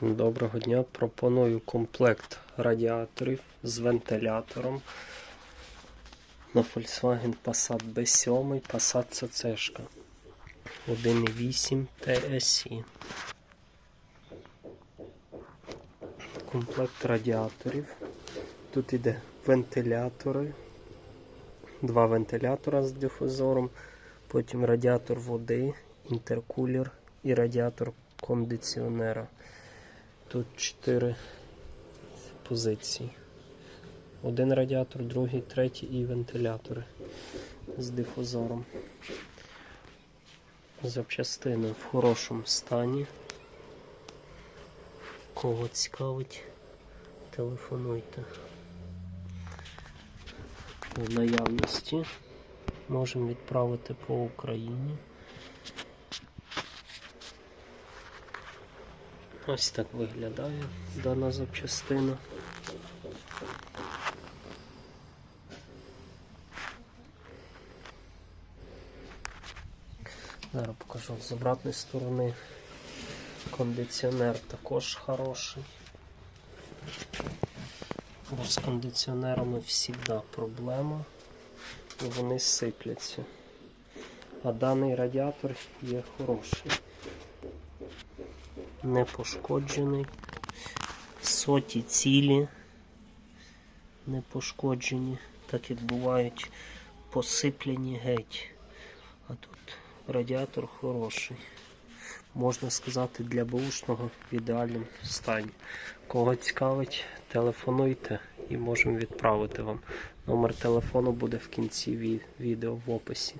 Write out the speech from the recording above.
Доброго дня. Пропоную комплект радіаторів з вентилятором на Volkswagen Passat B7, Passat CC. 1.8 TSI. Комплект радіаторів. Тут іде вентилятори, два вентилятора з дифузором, потім радіатор води, інтеркулер і радіатор кондиціонера. Тут чотири позиції. Один радіатор, другий, третій і вентилятори з дифузором. Запчастини в хорошому стані. Кого цікавить, телефонуйте. В наявності можемо відправити по Україні. Ось так виглядає дана запчастина. Зараз покажу з обратної сторони. Кондиціонер також хороший. Бо з кондиціонерами завжди проблема. Вони сипляться. А даний радіатор є хороший не пошкоджений. Соті цілі не пошкоджені, так як бувають посипляні геть. А тут радіатор хороший. Можна сказати, для бушного в ідеальному стані. Кого цікавить, телефонуйте і можемо відправити вам. Номер телефону буде в кінці відео в описі.